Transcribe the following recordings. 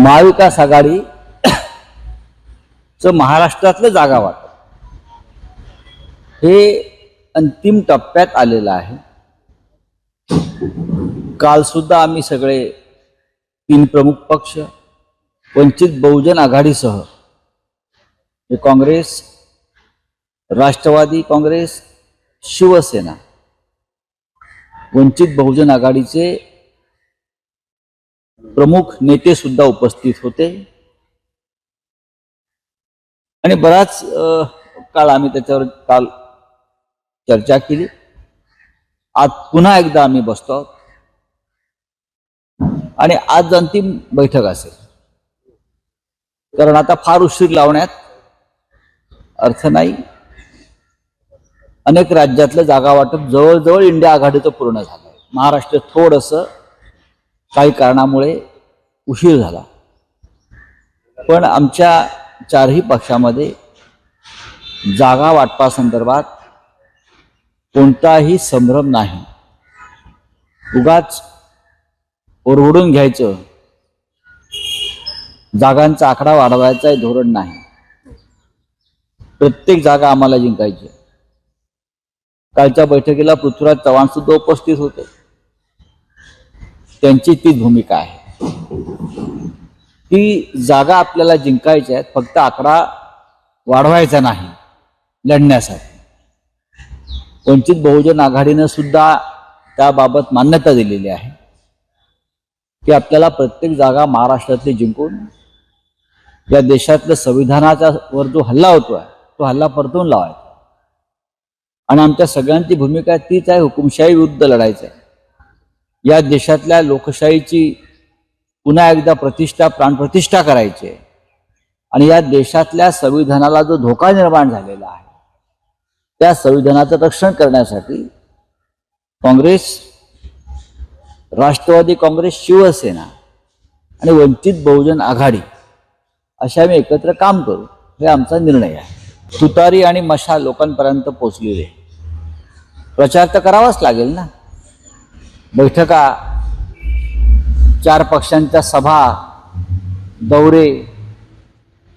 महाविकास आघाडी च महाराष्ट्रातलं जागा वाटप. हे अंतिम टप्प्यात आलेलं आहे. काल सुद्धा आम्ही सगळे तीन प्रमुख पक्ष वंचित बहुजन आघाडीसह हे काँग्रेस राष्ट्रवादी काँग्रेस शिवसेना वंचित बहुजन आघाडीचे प्रमुख नेते सुद्धा उपस्थित होते. आणि बराच काळ आम्ही त्याच्यावर काल चर्चा केली. आज पुन्हा एकदा आम्ही बसतो आहोत. आणि आज अंतिम बैठक असेल. कारण आता फार उशीर लावण्यात अर्थ नाही. अनेक राज्यातलं जागा वाटप जवळजवळ इंडिया आघाडीचं पूर्ण झालं महाराष्ट्र थोडंसं काही कारणामुळे उशीर झाला. पण आमच्या चारही पक्षामध्ये जागा वाटपासंदर्भात कोणताही संभ्रम नाही. उगाच ओरवडून घ्यायचं जागांचा आकडा वाढवायचा धोरण नाही. प्रत्येक जागा आम्हाला जिंकायची कालच्या बैठकीला पृथ्वीराज चव्हाण सुद्धा उपस्थित होते. त्यांची ती भूमिका आहे. ती जागा आपल्याला जिंकायच्या आहेत फक्त आकडा वाढवायचा नाही लढण्यासाठी. वंचित बहुजन आघाडीनं सुद्धा त्याबाबत मान्यता दिलेली आहे की आपल्याला प्रत्येक जागा महाराष्ट्रातली जिंकून या देशातल्या संविधानाच्या वर जो हल्ला होतोय तो हल्ला परतून लावायचा. आणि आमच्या सगळ्यांची भूमिका तीच आहे हुकुमशाही विरुद्ध लढायचं आहे. या देशातल्या लोकशाहीची पुन्हा एकदा प्रतिष्ठा प्राणप्रतिष्ठा करायची आहे. आणि या देशातल्या संविधानाला जो धोका निर्माण झालेला आहे त्या संविधानाचं रक्षण करण्यासाठी काँग्रेस राष्ट्रवादी काँग्रेस शिवसेना आणि वंचित बहुजन आघाडी अशा आम्ही एकत्र काम करू हे आमचा निर्णय आहे. तुतारी आणि मशा लोकांपर्यंत पोचलेले प्रचार तर करावाच लागेल ना? बैठका चार पक्षांच्या सभा दौरे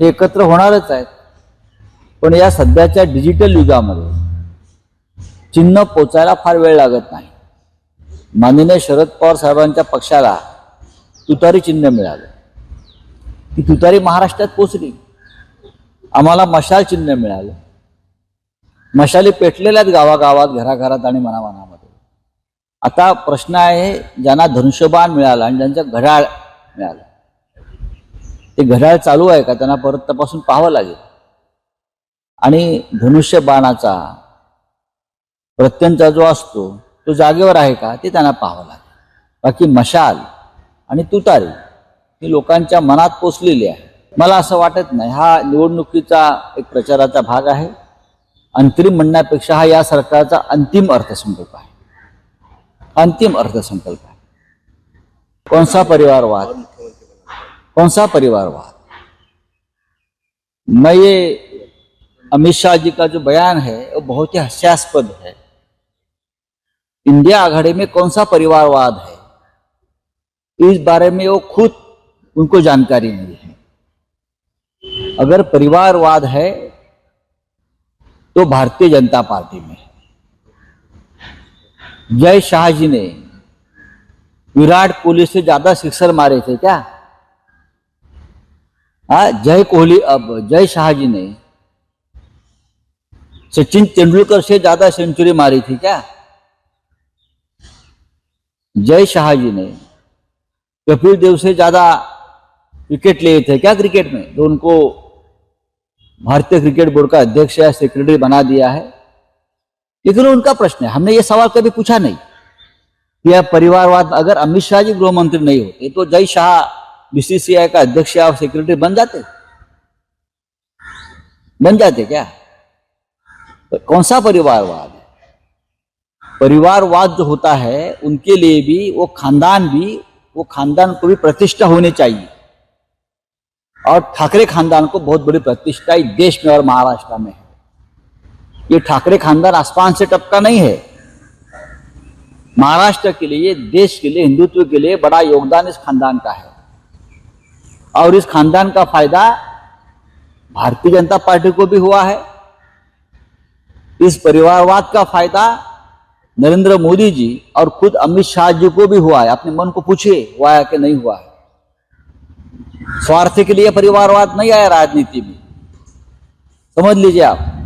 हे एकत्र होणारच आहेत. पण या सध्याच्या डिजिटल युगामध्ये चिन्ह पोचायला फार वेळ लागत नाही. माननीय शरद पवार साहेबांच्या पक्षाला तुतारी चिन्ह मिळालं. ती तुतारी महाराष्ट्रात पोचली. आम्हाला मशाल चिन्ह मिळालं. मशाली पेटलेल्या आहेत गावागावात घराघरात आणि मनामनामध्ये. आता प्रश्न आहे ज्यांना धनुष्यबाण मिळालं आणि ज्यांचं घड्याळ मिळालं. ते घड्याळ चालू आहे का? त्यांना परत तपासून पाहावं लागेल. आणि धनुष्यबाणाचा प्रत्यंचा जो असतो तो जागेवर आहे का? ते त्यांना पाहावं लागेल. बाकी मशाल आणि तुतारी ही लोकांच्या मनात पोचलेली आहे. मला असं वाटत नाही. हा निवडणुकीचा एक प्रचाराचा भाग आहे. अंतरिम म्हणण्यापेक्षा हा या सरकारचा अंतिम अर्थसंकल्प आहे. अंतिम अर्थसंकल्प है। कौन सा परिवारवाद? कौन सा परिवारवाद? मैं ये अमित शाह जी का जो बयान है, वो बहुत ही हास्यास्पद है। इंडिया आघाड़ी में कौन सा परिवारवाद है? इस बारे में वो खुद उनको जानकारी नहीं है। अगर परिवारवाद है तो भारतीय जनता पार्टी में है। जय शाह जी ने विराट कोहली से ज़्यादा सिक्सर मारे थे क्या? हाँ जय कोहली अब, जय शाह जी ने सचिन तेंदुलकर से ज़्यादा सेंचुरी मारी थी क्या? जय शाह जी ने कपिल देव से ज़्यादा विकेट लिए थे क्या क्रिकेट में? तो उनको भारतीय क्रिकेट बोर्ड का अध्यक्ष या सेक्रेटरी बना दिया है। लेकिन उनका प्रश्न है। हमने ये सवाल कभी पूछा नहीं। कि यह परिवारवाद अगर अमित शाह जी गृह मंत्री नहीं होते तो जय शाह बीसीसीआई का अध्यक्ष या सेक्रेटरी बन जाते? बन जाते क्या? तो कौन सा परिवारवाद है? परिवारवाद जो होता है, उनके लिए भी, वो खानदान भी, वो खानदान को भी प्रतिष्ठा होनी चाहिए। और ठाकरे खानदान को बहुत बड़ी प्रतिष्ठा देश में और महाराष्ट्र में है। ये ठाकरे खानदान आसमान से टपका नहीं है। महाराष्ट्र के लिए, देश के लिए, हिंदुत्व के लिए बड़ा योगदान इस खानदान का है। और इस खानदान का फ़ायदा भारतीय जनता पार्टी को भी हुआ है। इस परिवारवाद का फ़ायदा नरेंद्र मोदी जी और खुद अमित शाह जी को भी हुआ है। अपने मन को पूछिए, हुआ है कि नहीं हुआ है? स्वार्थ के लिए परिवारवाद नहीं आया राजनीति में। समझ लीजिए आप।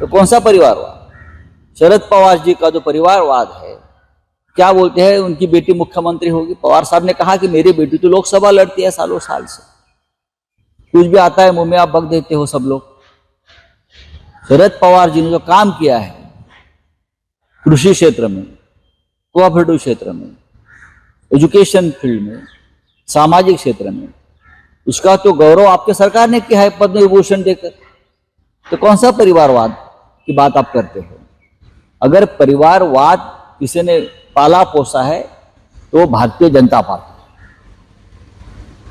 तो कौन सा परिवारवाद शरद पवार जी का जो परिवारवाद है, क्या बोलते हैं, उनकी बेटी मुख्यमंत्री होगी? पवार साहब ने कहा कि मेरी बेटी तो लोकसभा लड़ती है सालों साल से। कुछ भी आता है मुँह में, आप बक देते हो सब लोग। शरद पवार जी ने जो काम किया है, कृषि क्षेत्र में, कोऑपरेटिव क्षेत्र में, एजुकेशन फ़ील्ड में, सामाजिक क्षेत्र में, उसका तो गौरव आपके सरकार ने किया है पद्म विभूषण देकर। तो कौन सा परिवारवाद? की बात आप करते हो। अगर परिवारवाद किसी ने पाला पोसा है तो भारतीय जनता पार्टी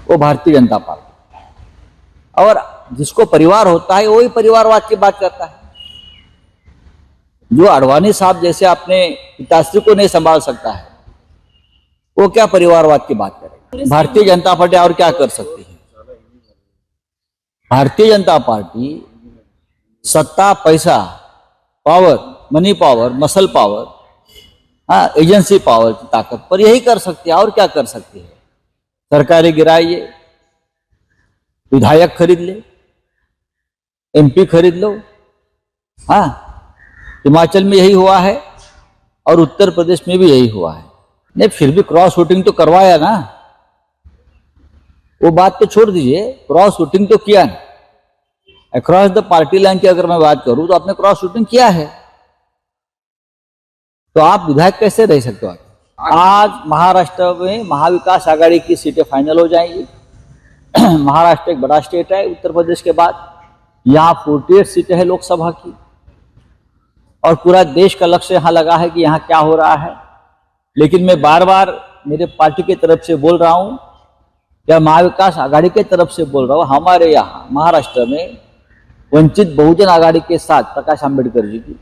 वो भारतीय जनता पार्टी और जिसको परिवार होता है वही परिवारवाद की बात करता है। जो अडवाणी साहब जैसे अपने पिताश्री को नहीं संभाल सकता है वो क्या परिवारवाद की बात करे भारतीय जनता पार्टी और क्या कर सकती है? भारतीय जनता पार्टी सत्ता पैसा power money power muscle power हाँ एजेंसी पावर की ताकत पर यही कर सकती है, और क्या कर सकती है? सरकारें गिराइए, विधायक खरीद ले एमपी खरीद लो हाँ हिमाचल में यही हुआ है, और उत्तर प्रदेश में भी यही हुआ है। नहीं, फिर भी क्रॉस वोटिंग तो करवाया ना। वो बात तो छोड़ दीजिए क्रॉस वोटिंग तो किया ना। अक्रॉस द पार्टी लाइन की अगर मैं बात करूँ तो आपने क्रॉस वोटिंग किया है। तो आप विधायक कैसे रह सकते हो आप? आज महाराष्ट्र में महाविकास आघाड़ी की सीटें फाइनल हो जाएँगी। महाराष्ट्र एक बड़ा स्टेट है, उत्तर प्रदेश के बाद। यहाँ फोर्टी एट सीटें हैं लोकसभा की। और पूरा देश का लक्ष्य यहाँ लगा है कि यहाँ क्या हो रहा है। लेकिन मैं बार बार मेरे पार्टी की तरफ़ से बोल रहा हूँ, या महाविकास आघाड़ी की तरफ़ से बोल रहा हूँ, हमारे यहाँ, महाराष्ट्र में वंचित बहुजन आघाड़ी के साथ प्रकाश आंबेडकर जी की।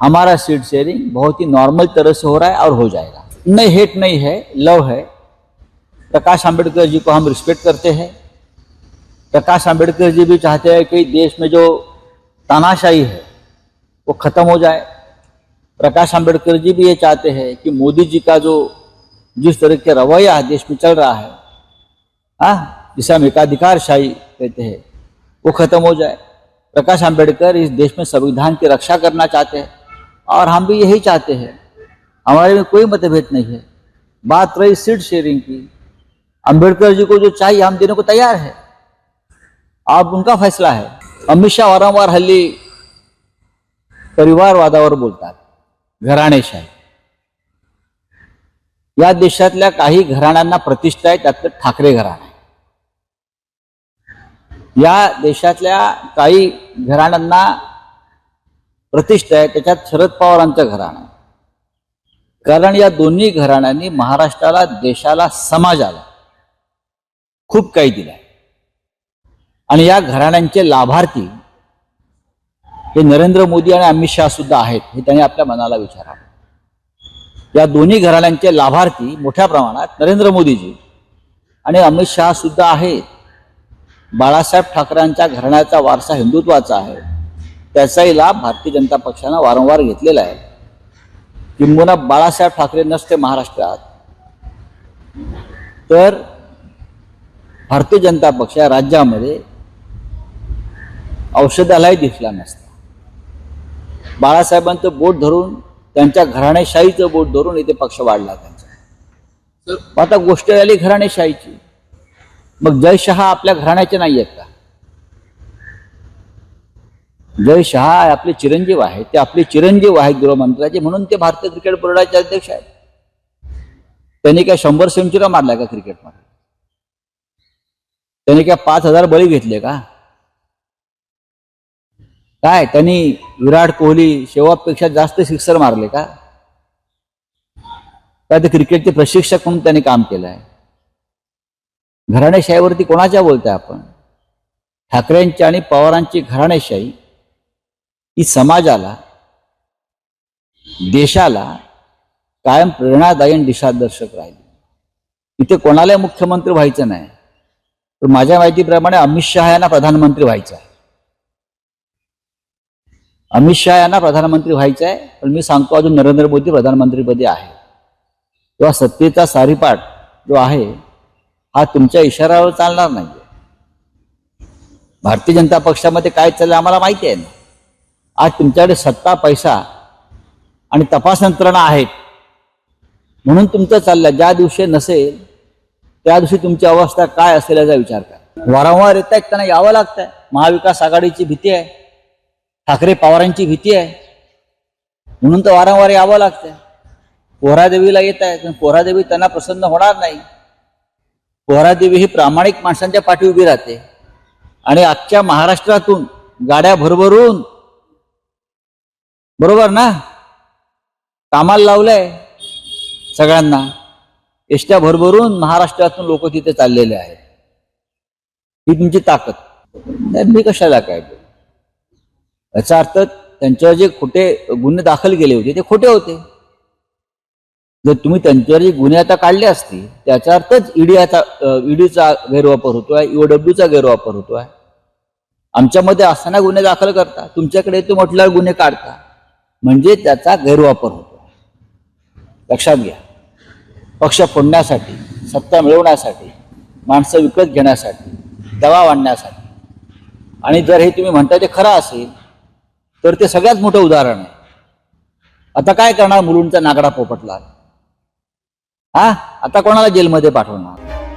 हमारा सीट शेयरिंग बहुत ही नॉर्मल तरह से हो रहा है और हो जाएगा। नहीं हेट नहीं है लव है। प्रकाश आंबेडकर जी को हम रिस्पेक्ट करते हैं। प्रकाश आंबेडकर जी भी चाहते हैं कि देश में जो तानाशाही है, वो खत्म हो जाए। प्रकाश आंबेडकर जी भी ये चाहते हैं कि मोदी जी का जो जिस तरह के रवैया देश में चल रहा है हाँ जिसे हम एकाधिकारशाही कहते हैं, वो खत्म हो जाए। प्रकाश आंबेडकर इस देश में संविधान की रक्षा करना चाहते हैं। और हम भी यही चाहते हैं। हमारे में कोई मतभेद नहीं है। बात रही सीट शेयरिंग की। अंबेडकर जी को जो चाहिए, हम देने को तैयार है। आप उनका फैसला है। अमित शाह वारंवार हल्ली परिवारवादावर बोलतात घराणेशाही या देशातल्या काही घराण्यांना प्रतिष्ठा आहे, त्यातलं ठाकरे घराणं। या देशातल्या काही घराण्यांना प्रतिष्ठा आहे त्याच्यात शरद पवारांचं घराणं आहे. कारण या दोन्ही घराण्यांनी महाराष्ट्राला देशाला समाजाला खूप काही दिलं आहे. आणि या घराण्यांचे लाभार्थी हे नरेंद्र मोदी आणि अमित शहा सुद्धा आहेत हे त्यांनी आपल्या मनाला विचारावं. या दोन्ही घराण्यांचे लाभार्थी मोठ्या प्रमाणात नरेंद्र मोदीजी आणि अमित शहा सुद्धा आहेत. बाळासाहेब ठाकरेंच्या घराण्याचा वारसा हिंदुत्वाचा आहे. त्याचाही लाभ भारतीय जनता पक्षानं वारंवार घेतलेला आहे. किंबहुना बाळासाहेब ठाकरे नसते महाराष्ट्रात. तर भारतीय जनता पक्ष या राज्यामध्ये औषधालय दिसला नसता. बाळासाहेबांचं बोट धरून त्यांच्या घराणेशाहीचं बोट धरून इथे पक्ष वाढला त्यांचा. आता गोष्ट आली घराणेशाहीची. मग जय शहा आपल्या घराण्याचे नाही आहेत का? जय शहा आपले चिरंजीव आहेत. ते आपले चिरंजीव आहेत गृहमंत्र्याचे म्हणून ते भारतीय क्रिकेट बोर्डाचे अध्यक्ष आहेत. त्यांनी काय शंभर सेंचुऱ्या मारल्या का क्रिकेटमध्ये? त्यांनी काय पाच हजार बळी घेतले का? काय त्यांनी विराट कोहली शेवटपेक्षा जास्त सिक्सर मारले का? काय ते क्रिकेटचे प्रशिक्षक म्हणून त्यांनी काम केलं आहे घराणेशाहीवरती कोणाच्या बोलताय आपण? ठाकरेंची आणि पवारांची घराणेशाही ही समाजाला देशाला कायम प्रेरणादायी दिशादर्शक राहिली. इथे कोणालाही मुख्यमंत्री व्हायचं नाही. तर माझ्या माहितीप्रमाणे अमित शहा यांना प्रधानमंत्री व्हायचं आहे. अमित शहा यांना प्रधानमंत्री व्हायचं आहे पण मी सांगतो अजून नरेंद्र मोदी प्रधानमंत्रीपदी आहे. किंवा सत्तेचा सारीपाठ जो आहे हा तुमच्या इशाऱ्यावर चालणार नाही भारतीय जनता पक्षामध्ये काय चाललं आम्हाला माहिती आहे ना? आज तुमच्याकडे सत्ता पैसा आणि तपास यंत्रणा आहेत. म्हणून तुमचं चाललं ज्या दिवशी नसेल त्या दिवशी तुमची अवस्था काय असेल याचा विचार करा. वारंवार येत आहेत त्यांना यावं लागतंय. महाविकास आघाडीची भीती आहे. ठाकरे पवारांची भीती आहे. म्हणून तर वारंवार यावं लागतंय. पोहरादेवीला येत आहे पण पोहरादेवी त्यांना प्रसन्न होणार नाही. पोहरादेवी ही प्रामाणिक माणसांच्या पाठी उभी राहते. आणि आजच्या महाराष्ट्रातून गाड्या भरभरून बरोबर ना? कामाला लावलंय सगळ्यांना. एसट्या भरभरून महाराष्ट्रातून लोक तिथे चाललेले आहेत. ही तुमची ताकद. तर मी कशाला काय याचा अर्थ त्यांच्यावर जे खोटे गुन्हे दाखल केले होते ते खोटे होते. जर तुम्ही त्यांच्यावर जे गुन्हे आता काढले असतील त्याचा अर्थच ईडीचा ईडीचा गैरवापर होतो आहे ईओडब्ल्यूचा गैरवापर होतो आहे आमच्यामध्ये असताना गुन्हे दाखल करता तुमच्याकडे तो म्हटल्यावर गुन्हे काढता. म्हणजे त्याचा गैरवापर होतो लक्षात घ्या. पक्ष फोडण्यासाठी सत्ता मिळवण्यासाठी माणसं विकत घेण्यासाठी दबाव आणण्यासाठी. आणि जर हे तुम्ही म्हणताय ते खरं असेल तर ते सगळ्यात मोठं उदाहरण आहे. आता काय करणार मुलूंचा नागडा पोपटला हा? आता कोणाला जेलमध्ये पाठवणार?